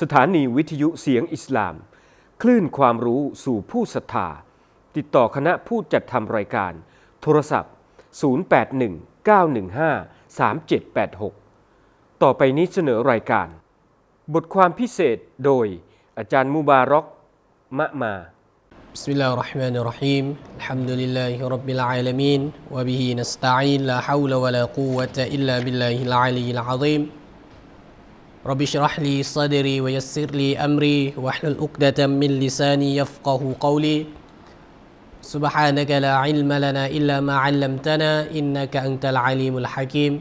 สถานีวิทยุเสียงอิสลาม คลื่นความรู้สู่ผู้ศรัทธา ติดต่อคณะผู้จัดทำรายการ โทรศัพท์ 0819153786 ต่อไปนี้เสนอรายการ บทความพิเศษโดยอาจารย์มูบารอกมะมา بسم الله الرحمن الرحيم الحمد لله رب العالمين وبه نستعين لا حول ولا قوة إلا بالله العلي العظيم رب اشرح لي صدري ويسر لي أمري واحلل عقدة من لساني يفقه قولي سبحانك لا علم لنا إلا ما علمتنا إنك أنت العليم الحكيم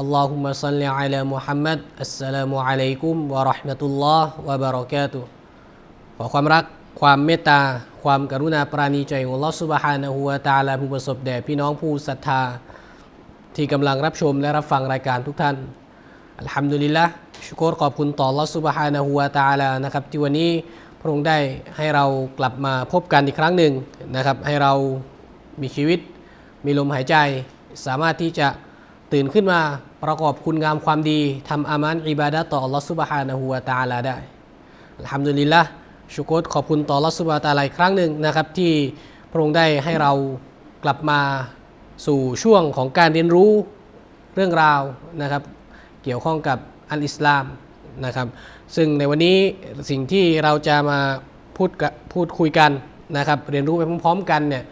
اللهم صل على محمد السلام عليكم ورحمة الله وبركاته ขอความรักความเมตตา ความกรุณาปราณีใจของอัลลอฮฺสุบฮานะฮูวะตะอาลาผู้ประสบแด่พี่น้องผู้ศรัทธา ที่กำลังรับชมและรับฟังรายการทุกท่าน อัลฮัมดุลิลละชุกรขอบคุณต่ออัลอสุบฮานะฮูวตาลานะครับที่วันนี้พระองค์ได้ให้เรากลับมาพบกันอีกครั้งหนึ่งนะครับ ให้เรามีชีวิต มีลมหายใจ สามารถที่จะตื่นขึ้นมาประกอบคุณงามความดีทำอามานอิบาดะต่ออัลลอฮฺสุบฮานะฮูวตาลาได้อัลฮัมดุลิลละชุกรขอบคุณต่อรัสุบฮาตาลายครั้งหนึ่งนะครับ ที่พระองค์ได้ให้เรากลับมาสู่ช่วงของการเรียนรู้เรื่องราวนะครับ เกี่ยวข้องกับอัลอิสลามนะครับ ซึ่งในวันนี้สิ่งที่เราจะมาพูดกะพูดคุยกันนะครับ เรียนรู้ไปพร้อมๆกันเนี่ย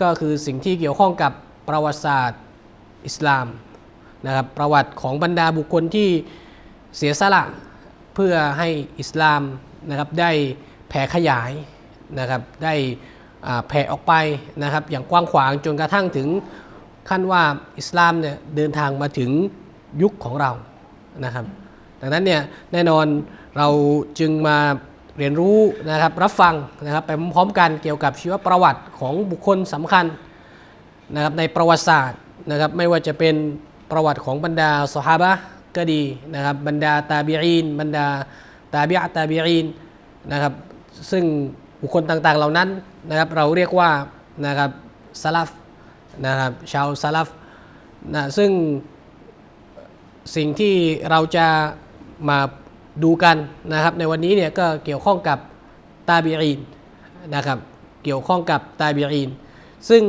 ก็คือสิ่งที่เกี่ยวข้องกับประวัติศาสตร์อิสลามนะครับประวัติของบรรดาบุคคลที่เสียสละเพื่อให้อิสลามนะครับได้แผ่ขยายนะครับได้แผ่ออกไปนะครับอย่างกว้างขวางจนกระทั่งถึงขั้นว่าอิสลามเนี่ยเดินทางมาถึงยุคของเรา นะครับ ดังนั้นเนี่ยแน่นอนเราจึงมาเรียนรู้นะครับรับฟังนะครับไปพร้อมกันเกี่ยวกับชีวประวัติของบุคคลสำคัญนะครับในประวัติศาสตร์นะครับไม่ว่าจะเป็นประวัติของบรรดาสหาบะก็ดีนะครับบรรดาตาบีอีนบรรดาตาบิอะตาบีอีนนะครับซึ่งบุคคลต่างๆเหล่านั้นนะครับเราเรียกว่านะครับซาลฟนะครับชาวซาลฟนะซึ่ง สิ่งที่เราจะมาดูกันนะครับ ในวันนี้เนี่ยก็เกี่ยวข้องกับตาบีอีนนะครับ เกี่ยวข้องกับตาบีอีนซึ่ง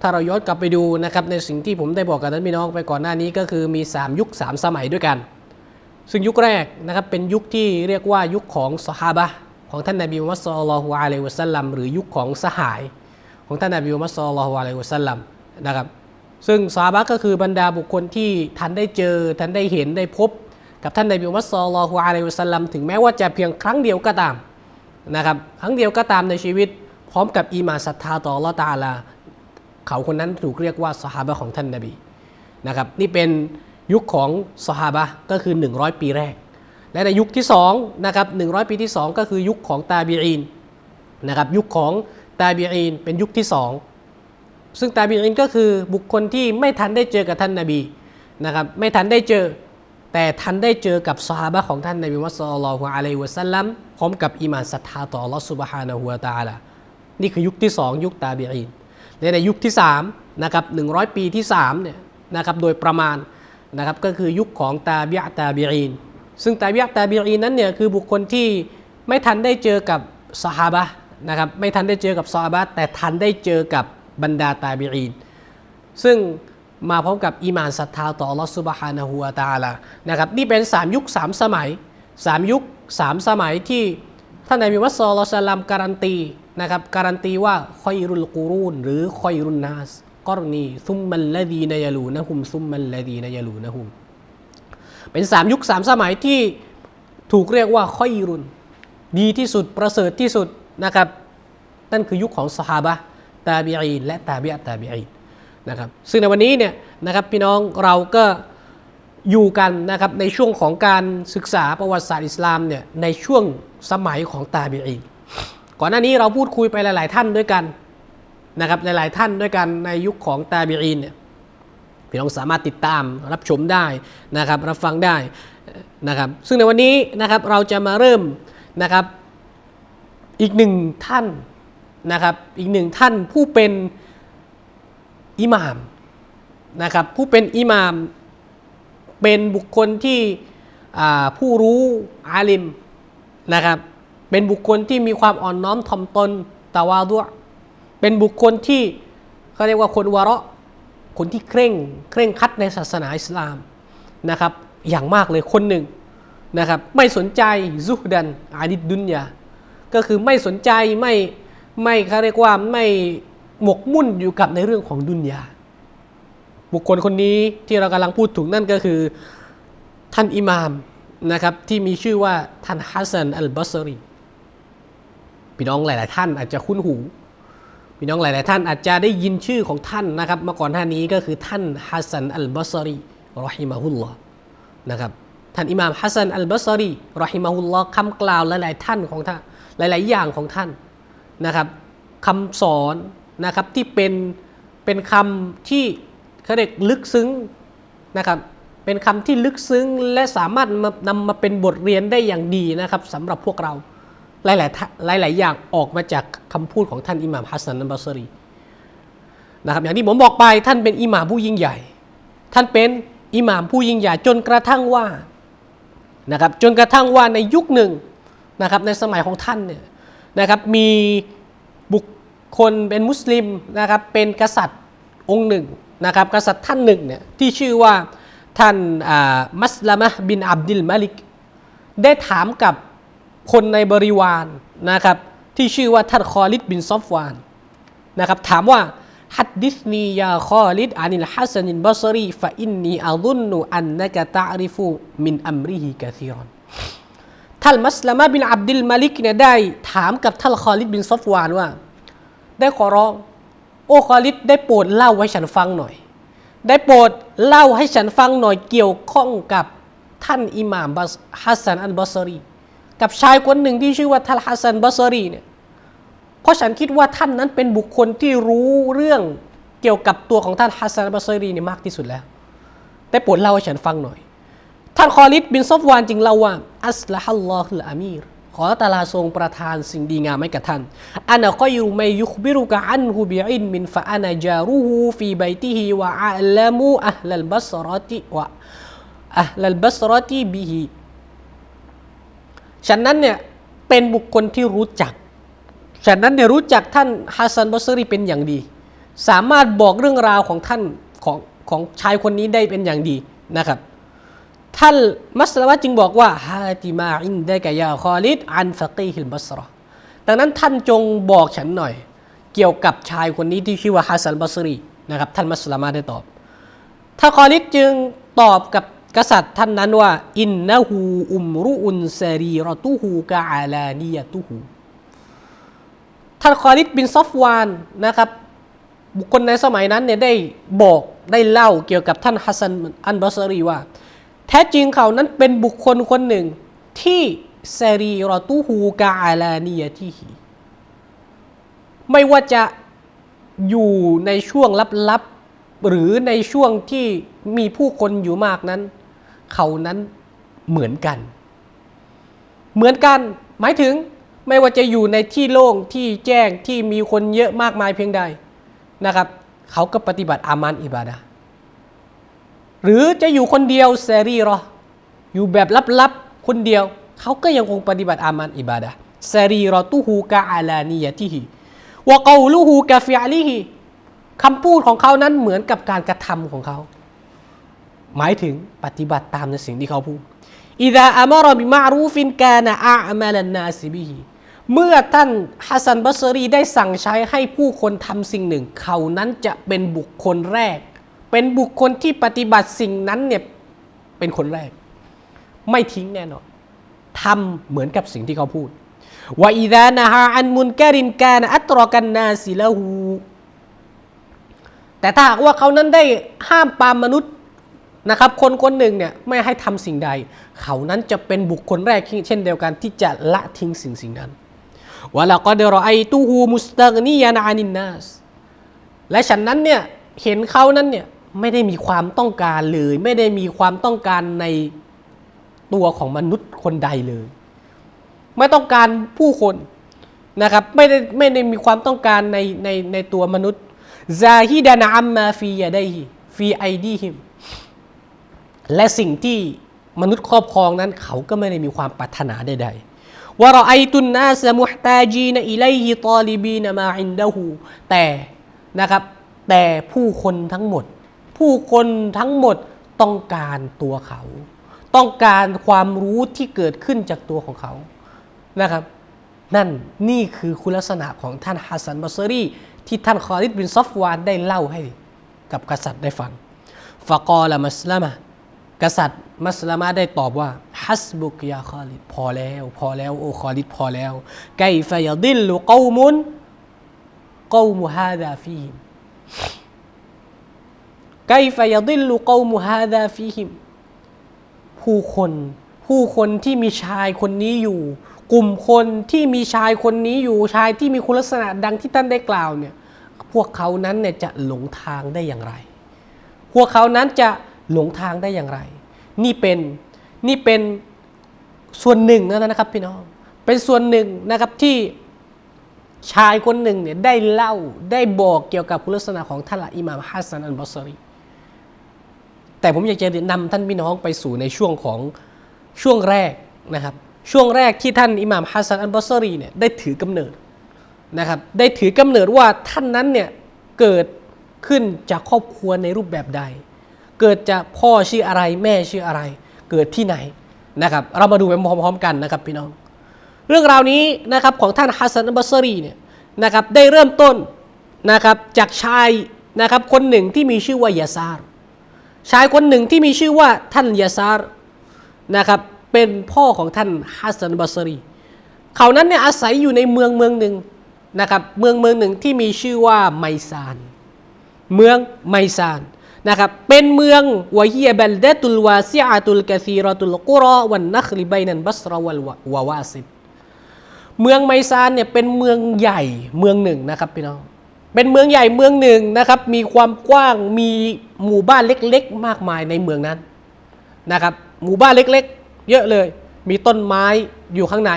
ถ้าเราย้อนกลับไปดูนะครับในสิ่งที่ผมได้บอกกับท่านพี่น้องไปก่อนหน้านี้ก็คือมี 3 ยุค 3 สมัยด้วยกัน ซึ่งยุคแรกนะครับเป็นยุคที่เรียกว่ายุคของสฮาบะของท่านนบีมุฮัมมัดสุลลัลลอฮุอะลัยวะสัลลัมหรือยุคของสหาย ของท่านนบีมุฮัมมัดสุลลัลลอฮุอะลัยวะสัลลัมนะครับ ซึ่งสาบะก็คือบรรดาบุคคลที่ท่านได้เจอท่านได้เห็นได้พบ กับท่านนบีมุฮัมมัดศ็อลอฮุอะลัยฮิวสัลลัมถึงแม้ว่าจะเพียงครั้งเดียวก็ตามนะครับครั้งเดียวก็ตามในชีวิต พร้อมกับอีมาศรัทธาต่อลลอฮ์ตาลา เขาคนนั้นถูกเรียกว่าสหาบะของท่านนบีนะครับนี่เป็นยุคของสหาบะก็คือ 100 ปีแรก และในยุคที่2นะครับ100 ปีที่ 2 ก็คือยุคของตาบีอีนนะครับยุคของตาบีอีนเป็นยุคที่2 ซึ่งตาบีอีนก็คือบุคคลที่ไม่ทันได้เจอกับท่านนบีนะครับไม่ทันได้เจอแต่ทันได้เจอกับสหาบะของท่านนบีมุฮัมมัดศ็อลลัลลอฮุอะลัยฮิวะสัลลัมพร้อมกับอีหมานศรัทธาต่ออัลลอฮ์ซุบฮานะฮูวะตาลานี่คือยุคที่ 2 ยุคตาบีอีนและในยุคที่3นะครับ100 ปีที่3เนี่ยนะครับโดยประมาณนะครับก็คือยุคของตาบิอะตาบีอีนซึ่งตาบิอะตาบีอีนนั้นเนี่ยคือบุคคลที่ไม่ทันได้เจอกับสหาบะนะครับไม่ทันได้เจอกับสหาบะแต่ทันได้เจอกับ บรรดาตาบีอีนซึ่งมาพร้อมกับอีมานศรัทธาต่ออัลลอฮฺซุบฮานะฮูวตาลานะครับนี่เป็น 3 ยุค 3 สมัย 3 ยุค 3 สมัยที่ท่านนบีมุฮัมมัดศ็อลลัลลอสลลัมการันตีนะครับการันตีว่าคอยรุลกูรูนหรือคอยรุนนาสกรณีซุมมันละดีนยาลูนะฮุมซุมมันละดีนยาลูนะฮุมเป็น 3 ยุค 3 สมัยที่ถูกเรียกว่าคอยรุน ดีที่สุดประเสริฐที่สุดนะครับนั่นคือยุคของสหาบะ ตาบีอีนและตาบิอะตาบีอีนนะครับซึ่งในวันนี้เนี่ยนะครับพี่น้องเราก็อยู่กันนะครับในช่วงของการศึกษาประวัติศาสตร์อิสลามเนี่ยในช่วงสมัยของตาบีอีนก่อนหน้านี้เราพูดคุยไปหลาย ๆ ท่านด้วยกันนะครับหลาย ๆ ท่านด้วยกันในยุคของตาบีอีนเนี่ยพี่น้องสามารถติดตามรับชมได้นะครับรับฟังได้นะครับซึ่งในวันนี้นะครับเราจะมาเริ่มนะครับอีกหนึ่งท่าน นะครับ อีกหนึ่งท่านผู้เป็นอิหม่ามนะครับ ผู้เป็นอิหม่ามเป็นบุคคลที่ผู้รู้อาลิมนะครับ เป็นบุคคลที่มีความอ่อนน้อมถ่อมตนตาวาดุเป็นบุคคลที่เขาเรียกว่าคนวาระคนที่เคร่งเคร่งคัดในศาสนาอิสลามนะครับ อย่างมากเลยคนหนึ่งนะครับ ไม่สนใจซุฮดันอาดิดดุนยาก็คือไม่สนใจไม่ ไม่เขาเรียกว่าไม่หมกมุ่นอยู่กับในเรื่องของดุนยา บุคคลคนนี้ที่เรากำลังพูดถึงนั่นก็คือ ท่านอิหมามนะครับที่มีชื่อว่าท่านฮัสซันอัลบัสรีพี่น้องหลาย ๆ ท่านอาจจะคุ้นหูพี่น้องหลาย ๆ ท่านอาจจะได้ยินชื่อของท่านนะครับเมื่อก่อนหน้านี้ก็คือท่านฮัสซันอัลบัสรีรอฮิมะฮุลลอฮ์นะครับท่านอิหม่ามฮัสซันอัลบัสรีรอฮิมะฮุลลอฮ์คำกล่าวหลาย ๆ ท่านของท่านหลาย ๆ อย่างของท่าน นะครับคำสอนนะครับที่เป็นเป็นคำที่เขาเรียกลึกซึ้งนะครับเป็นคำที่ลึกซึ้งและสามารถนำมาเป็นบทเรียนได้อย่างดีนะครับสำหรับพวกเราหลายๆท่าหลาย ๆ อย่างออกมาจากคำพูดของท่านอิหม่ามฮัสซันอัลบัสรีนะครับอย่างที่ผมบอกไปท่านเป็นอิหม่ามผู้ยิ่งใหญ่ ท่านเป็นอิหม่ามผู้ยิ่งใหญ่จนกระทั่งว่านะครับจนกระทั่งว่าในยุคหนึ่งนะครับในสมัยของท่านเนี่ย นะครับมีบุคคลเป็นมุสลิมนะครับเป็นกษัตริย์องค์หนึ่งนะครับกษัตริย์ท่านหนึ่งเนี่ยที่ชื่อว่าท่านอ่ามัสลามะห์บินอับดิลมาลิก ได้ถามกับคนในบริวารนะครับที่ชื่อว่าท่านคอลิดบินซอฟวานนะครับถามว่าฮัดดิสนียาคอลิดอานิลฮัสซนินบัสรีฟะอินนีอัลุนนูอันนักตะริฟูมินอัมริฮิกะซีรอน ท่านมัสลามะบินอับดิลมาลิกเนี่ยได้ถามกับท่านคอลิดบินซอฟวานว่า ได้ขอร้อง โอ้คอลิดได้โปรดเล่าให้ฉันฟังหน่อย ได้โปรดเล่าให้ฉันฟังหน่อยเกี่ยวข้องกับท่านอิหม่ามฮัสซันอันบัสรี กับชายคนหนึ่งที่ชื่อว่าท่านฮัสซันบัสรีเนี่ยเพราะฉันคิดว่าท่านนั้นเป็นบุคคลที่รู้เรื่องเกี่ยวกับตัวของท่านฮัสซันบัสรีเนี่ยมากที่สุดแล้ว ได้โปรดเล่าให้ฉันฟังหน่อย ท่านคอลิดบินซอฟวานจึงเล่าว่าอัสลาฮัลลอฮุลอามีรขอตาลาทรงประทานสิ่งดีงามให้กับท่านอันก็ยูไม่ยุคบิรุกะอันฮูบิอินมินฟะอานาจารุฮูฟีบัยติฮิวะอัลลามูอัลลัลบัสรติวะอัลลัลบัสรติบิฮิฉันนั้นเนี่ยเป็นบุคคลที่รู้จักฉันนั้นเนี่ยรู้จักท่านฮัสซันบัสรีเป็นอย่างดี สามารถบอกเรื่องราวของท่านของของชายคนนี้ได้เป็นอย่างดีนะครับ ท่านมัสลามะจึงบอกว่าฮาติมาอินได้กะยาคอลิดอันฟะกีฮิลบัสรอดังนั้นท่านจงบอกฉันหน่อย เกี่ยวกับชายคนนี้ที่ชื่อว่าฮัสซันบัสรีนะครับท่านมัสลามะได้ตอบ ถ้าคอลิดจึงตอบกับกษัตริย์ท่านนั้นว่า อินนะฮูอุมรุอุนซารีรอตุฮูกะอาลานียตุฮูท่านคอลิดบินซอฟวานนะครับ บุคคลในสมัยนั้นเนี่ยได้บอกได้เล่าเกี่ยวกับท่านฮัสซันอันบัสรีว่า แท้จริงเขานั้นเป็นบุคคลคนหนึ่งที่เซรีรอตูฮูกาอาลานียที่หีไม่ว่าจะอยู่ในช่วงลับๆ หรือในช่วงที่มีผู้คนอยู่มากนั้น เขานั้นเหมือนกัน เหมือนกัน หมายถึงไม่ว่าจะอยู่ในที่โล่งที่แจ้งที่มีคนเยอะมากมายเพียงใดนะครับ เขาก็ปฏิบัติอามันอิบาดะ หรือจะอยู่คนเดียวเซรีรออยู่แบบลับๆคนเดียว เขาก็ยังคงปฏิบัติอามันอิบาดะเซรีรอตุฮูกะอาลานียะติฮิวะกาลูฮูกะฟิอาลิฮิคำพูดของเขานั้นเหมือนกับการกระทำของเขา หมายถึงปฏิบัติตามในสิ่งที่เขาพูดอิดะอามารบิมารูฟินกานะอามาลันนาซิบิฮิเมื่อท่านฮัสซันบัสรีได้สั่งใช้ให้ผู้คนทำสิ่งหนึ่ง เขานั้นจะเป็นบุคคลแรก เป็นบุคคลที่ปฏิบัติสิ่งนั้นเนี่ยเป็นคนแรก ไม่ทิ้งแน่นอนทำเหมือนกับสิ่งที่เขาพูดว่าอิดานะฮาอันมุนแกรินกานอัตรอกันนาสิละหูแต่ถ้าหากว่าเขานั้นได้ห้ามปามมนุษย์นะครับ คนคนหนึ่งเนี่ยไม่ให้ทำสิ่งใด เขานั้นจะเป็นบุคคลแรกเช่นเดียวกันที่จะละทิ้งสิ่งสิ่งนั้นวะละก็เดรอไอตูฮูมุสตักนียานานินนัสและฉันนั้นเนี่ยเห็นเขานั้นเนี่ย ไม่ได้มีความต้องการเลย ไม่ได้มีความต้องการในตัวของมนุษย์คนใดเลย ไม่ต้องการผู้คนนะครับไม่ได้ไม่ได้มีความต้องการในในในตัวมนุษย์ซาฮิดานาอัมมาฟียาไดฮิฟีไอดีฮิมและสิ่งที่มนุษย์ครอบครองนั้นเขาก็ไม่ได้มีความปรารถนาใดๆว่าเราไอตุนนาสมุฮตาจีนอิไลฮิตอลิบีนมาอินดะฮูแต่นะครับแต่ผู้คนทั้งหมด ผู้คนทั้งหมดต้องการตัวเขา ต้องการความรู้ที่เกิดขึ้นจากตัวของเขานะครับ นั่นนี่คือคุณลักษณะของท่านฮัสซันบัสรีที่ท่านคอลิดบินซอฟวานได้เล่าให้กับกษัตริย์ได้ฟังฟะกอละมัสลามะกษัตริย์มัสลามะได้ตอบว่าฮัสบุกยาคอลิดพอแล้ว พอแล้วโอ้คอลิดพอแล้วไกฟยดิลลุกอมุนกอมุฮาดาฟีม ไกฟยดิลลุกอมุฮาดาฟีฮิมผู้คน ผู้คนที่มีชายคนนี้อยู่ กลุ่มคนที่มีชายคนนี้อยู่ชายที่มีคุณลักษณะดังที่ท่านได้กล่าวเนี่ยพวกเขานั้นเนี่ยจะหลงทางได้อย่างไร พวกเขานั้นจะหลงทางได้อย่างไร นี่เป็นนี่เป็นส่วนหนึ่งนะครับพี่น้อง เป็นส่วนหนึ่งนะครับที่ชายคนหนึ่งเนี่ยได้เล่าได้บอกเกี่ยวกับคุณลักษณะของท่านละอิหม่ามฮัสซันอัลบอสรี แต่ผมอยากจะนำท่านพี่น้องไปสู่ในช่วงของช่วงแรกนะครับ ช่วงแรกที่ท่านอิหม่ามฮัสซันอัลบอสรีเนี่ยได้ถือกำเนิดนะครับ ได้ถือกำเนิดว่าท่านนั้นเนี่ยเกิดขึ้นจากครอบครัวในรูปแบบใด เกิดจากพ่อชื่ออะไรแม่ชื่ออะไร เกิดที่ไหนนะครับ เรามาดูไปพร้อมๆกันนะครับพี่น้อง เรื่องราวนี้นะครับของท่านฮัสซันอัลบอสรีเนี่ยนะครับได้เริ่มต้นนะครับจากชายนะครับคนหนึ่งที่มีชื่อว่ายาซาร์ ชายคนหนึ่งที่มีชื่อว่าท่านยาซาร์นะครับเป็นพ่อของท่านฮัสซันบัสรี เขานั้นเนี่ยอาศัยอยู่ในเมืองเมืองหนึ่งนะครับเมืองเมืองหนึ่งที่มีชื่อว่าไมซาน เมืองไมซานนะครับเป็นเมืองวะฮียบัลเดตุลวาซิอาตุลกะซีรตุลกุรอวันนัคลิบัยนันบัสรวัลวาวาซิบเมืองไมซานเนี่ยเป็นเมืองใหญ่เมืองหนึ่งนะครับพี่น้อง เป็นเมืองใหญ่เมืองหนึ่งนะครับ มีความกว้างมีหมู่บ้านเล็กๆ มากมายในเมืองนั้นนะครับ หมู่บ้านเล็กๆ เยอะเลย มีต้นไม้อยู่ข้างใน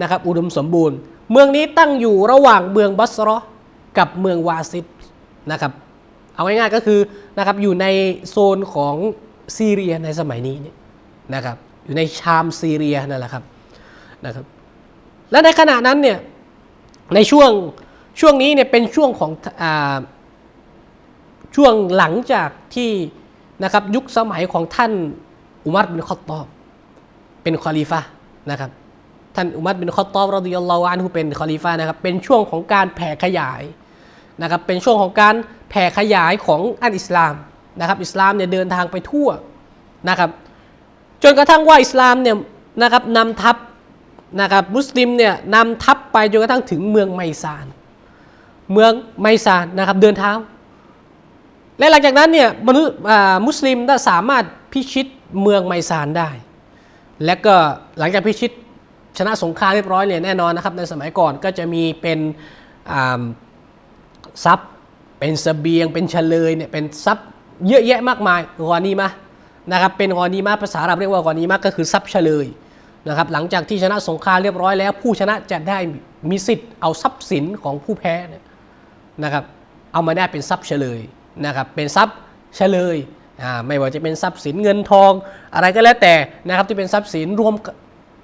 นะครับ อุดมสมบูรณ์ เมืองนี้ตั้งอยู่ระหว่างเมืองบัสรอกับเมืองวาซิดนะครับเอาง่ายๆก็คือนะครับอยู่ในโซนของซีเรียในสมัยนี้เนี่ยนะครับอยู่ในชามซีเรียนั่นแหละครับนะครับและในขณะนั้นเนี่ยในช่วง ช่วงนี้เนี่ยเป็นช่วงของอช่วงหลังจากที่นะครับยุคสมัยของท่านอุมัรบินคอตตอบเป็นคอลีฟะนะครับท่านอุมัรบินคอตตอบรอดิยัลลอฮุอันฮุเป็นคอลีฟะนะครับเป็นช่วงของการแผ่ขยายนะครับเป็นช่วงของการแผ่ขยายของอันอิสลามนะครับอิสลามเนี่ยเดินทางไปทั่วนะครับจนกระทั่งว่าอิสลามเนี่ยนะครับนำทัพนะครับมุสลิมเนี่ยนำทัพไปจนกระทั่งถึงเมืองไมซาน เมืองไมซานนะครับเดินเท้า และหลังจากนั้นเนี่ยมนุษย์มุสลิมได้สามารถพิชิตเมืองไมซานได้ และก็หลังจากพิชิตชนะสงครามเรียบร้อยเนี่ยแน่นอนนะครับในสมัยก่อนก็จะมีเป็นทรัพย์เป็นสเสบียง เป็นเฉลยเนี่ยเป็นทรัพย์เยอะแยะมากมายกอนีมะนะครับเป็นกอนีมะภาษาอาหรับเรียกว่ากอนีมะก็คือทรัพย์เฉลยนะครับหลังจากที่ชนะสงครามเรียบร้อยแล้ว ผู้ชนะจะได้มีสิทธิ์เอาทรัพย์สินของผู้แพ้เนี่ย นะครับเอามาได้เป็นทรัพย์เฉลยนะครับเป็นทรัพย์เฉลยไม่ว่าจะเป็นทรัพย์สินเงินทอง อะไรก็แล้วแต่นะครับที่เป็นทรัพย์สินรวม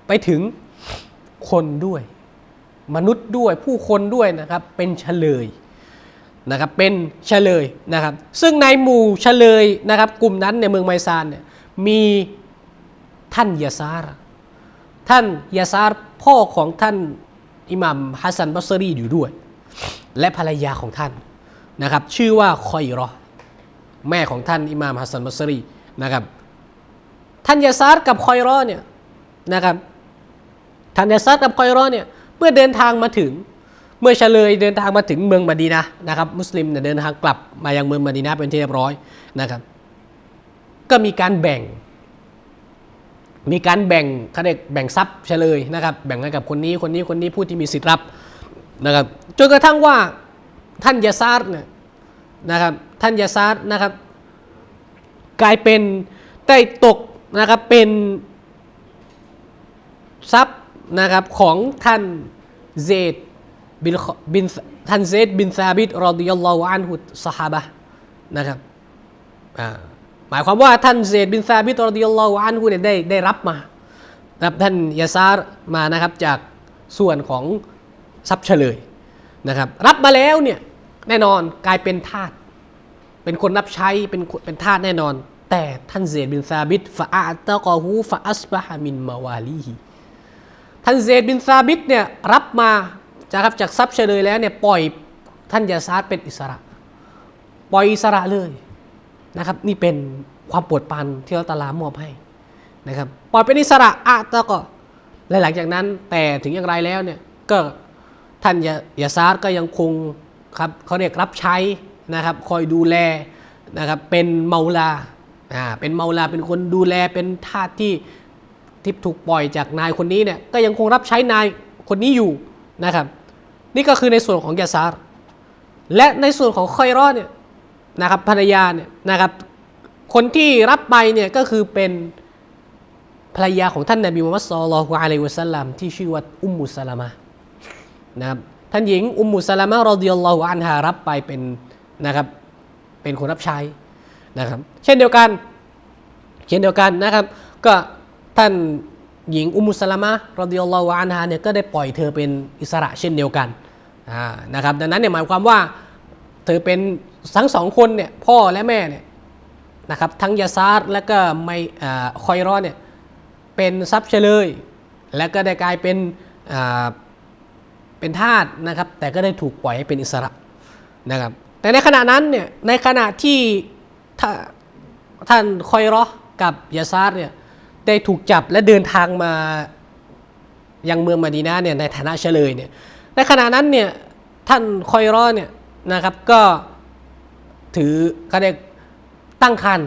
ไปถึงคนด้วย มนุษย์ด้วยผู้คนด้วยนะครับเป็นเฉลยนะครับเป็นเฉลยนะครับ ซึ่งในหมู่เฉลยนะครับ กลุ่มนั้นในเมืองไมซานเนี่ยมีท่านยาซาร์ท่านยาซาร์พ่อของท่านอิหมัมฮัสซันบัสรีอยู่ด้วย และภรรยาของท่านนะครับ ชื่อว่าคอยรอแม่ของท่านอิหม่ามฮัสซันบัสรีนะครับ ท่านยาซาร์กับคอยรอเนี่ยนะครับ ท่านยาซาร์กับคอยรอเนี่ยเมื่อเดินทางมาถึง เมื่อเฉลยเดินทางมาถึงเมืองมดีนะนะครับ มุสลิมเนี่ยเดินทางกลับมายังเมืองมดีนะเป็นที่เรียบร้อยนะครับ ก็มีการแบ่ง มีการแบ่งเขาเรียกแบ่งทรัพย์เฉลยนะครับ แบ่งให้กับคนนี้คนนี้คนนี้ผู้ที่มีสิทธิ์รับ นะครับจนกระทั่งว่าท่านยาซาร์เนี่ยนะครับท่านยาซาร์นะครับ กลายเป็นได้ตกนะครับเป็นทรัพย์นะครับของท่านเซดบินบินท่านเซดบินซาบิดรอดิยัลลอฮุอันฮุสฮาบะนะครับหมายความว่าท่านเซดบินซาบิตรดิยัลลอฮุอันฮุเนี่ยได้ได้รับมานะครับท่านยาซาร์มานะครับจากส่วนของ ทรัพย์เฉลยนะครับ รับมาแล้วเนี่ยแน่นอนกลายเป็นทาสเป็นคนรับใช้เป็นคนเป็นทาสแน่นอน แต่ท่านเซดบินซาบิตฟะอาตะกอฮูฟะอัสบะฮามินมาวาลีฮีท่านเซดบินซาบิตเนี่ยรับมาจากครับจากทรัพย์เฉลยแล้วเนี่ยปล่อยท่านยาซาร์เป็นอิสระ ปล่อยอิสระเลยนะครับ นี่เป็นความปรดปรานที่อัลลอฮ์ตาลามอบให้นะครับปล่อยเป็นอิสระอะตะก็และหลังจากนั้นแต่ถึงอย่างไรแล้วเนี่ยก็ ท่านยาซาร์ก็ยังคงครับเขาเรียกรับใช้นะครับคอยดูแลนะครับเป็นเมาลาอ่าเป็นเมาลาเป็นคนดูแลเป็นทาสที่ที่ถูกปล่อยจากนายคนนี้เนี่ยก็ยังคงรับใช้นายคนนี้อยู่นะครับนี่ก็คือในส่วนของยาซาร์และในส่วนของคอยรอดเนี่ยนะครับภรรยาเนี่ยนะครับคนที่รับไปเนี่ยก็คือเป็นภรรยาของท่านนบีมุฮัมมัดศ็อลลัลลอฮุอะลัยฮิวะสัลลัมที่ชื่อว่าอุมมุสลามะ นะครับท่านหญิงอุมมุสลามะรอดิยัลลอฮุอันฮารับไปเป็นนะครับเป็นคนรับใช้นะครับ เช่นเดียวกัน เช่นเดียวกันนะครับ ก็ท่านหญิงอุมมุสลามะรอดิยัลลอฮุอันฮาเนี่ยก็ได้ปล่อยเธอเป็นอิสระเช่นเดียวกันนะครับ ดังนั้นเนี่ยหมายความว่าเธอเป็นทั้งสองคนเนี่ยพ่อและแม่เนี่ยนะครับทั้งยาซาร์และก็ไมอ่าคอยรอเนี่ยเป็นทรัพย์เฉลย และก็ได้กลายเป็น เป็นทาสนะครับ แต่ก็ได้ถูกปล่อยให้เป็นอิสระนะครับ แต่ในขณะนั้นเนี่ยในขณะที่ท่านคอยรอกับยาซาร์เนี่ยได้ถูกจับและเดินทางมายังเมืองมาดีนาเนี่ยในฐานะเฉลยเนี่ยในขณะนั้นเนี่ยท่านคอยรอเนี่ยนะครับก็ถือเขาเรียกตั้งคัน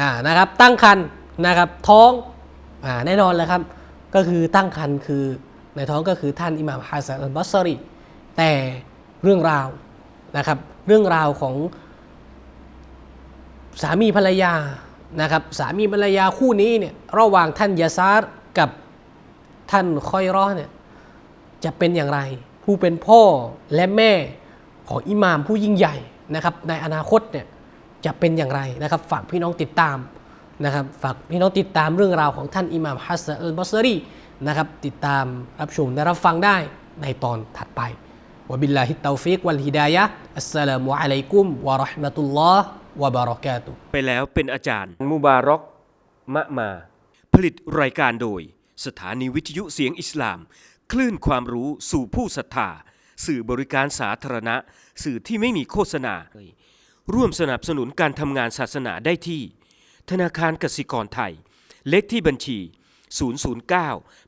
อ่านะครับตั้งคันนะครับท้องอแน่นอนเลยครับ ก็คือตั้งคันคือ ในท้องก็คือท่านอิหม่ามฮะซันอัลบัสรีแต่เรื่องราวนะครับเรื่องราวของสามีภรรยานะครับสามีภรรยาคู่นี้เนี่ยระหว่างท่านยาซาร์กับท่านคอยรอเนี่ยจะเป็นอย่างไร ผู้เป็นพ่อและแม่ของอิหม่ามผู้ยิ่งใหญ่นะครับในอนาคตเนี่ยจะเป็นอย่างไรนะครับฝากพี่น้องติดตามนะครับฝากพี่น้องติดตามเรื่องราวของท่านอิหม่ามฮัสซันอัลบอสรี นะครับ ติดตามรับชมและรับฟังได้ในตอนถัดไปวะบิลลาฮิตเตาฟิกวัลฮิดายะฮ์อัสสลามุอะลัยกุมวะเราะห์มะตุลลอฮ์วะบารอกาตุฮ์ไปแล้วเป็นอาจารย์มุบารอกมะมา ผลิตรายการโดย สถานีวิทยุเสียงอิสลาม คลื่นความรู้สู่ผู้ศรัทธา สื่อบริการสาธารณะ สื่อที่ไม่มีโฆษณา ร่วมสนับสนุนการทำงานศาสนาได้ที่ ธนาคารกสิกรไทย เลขที่บัญชี 009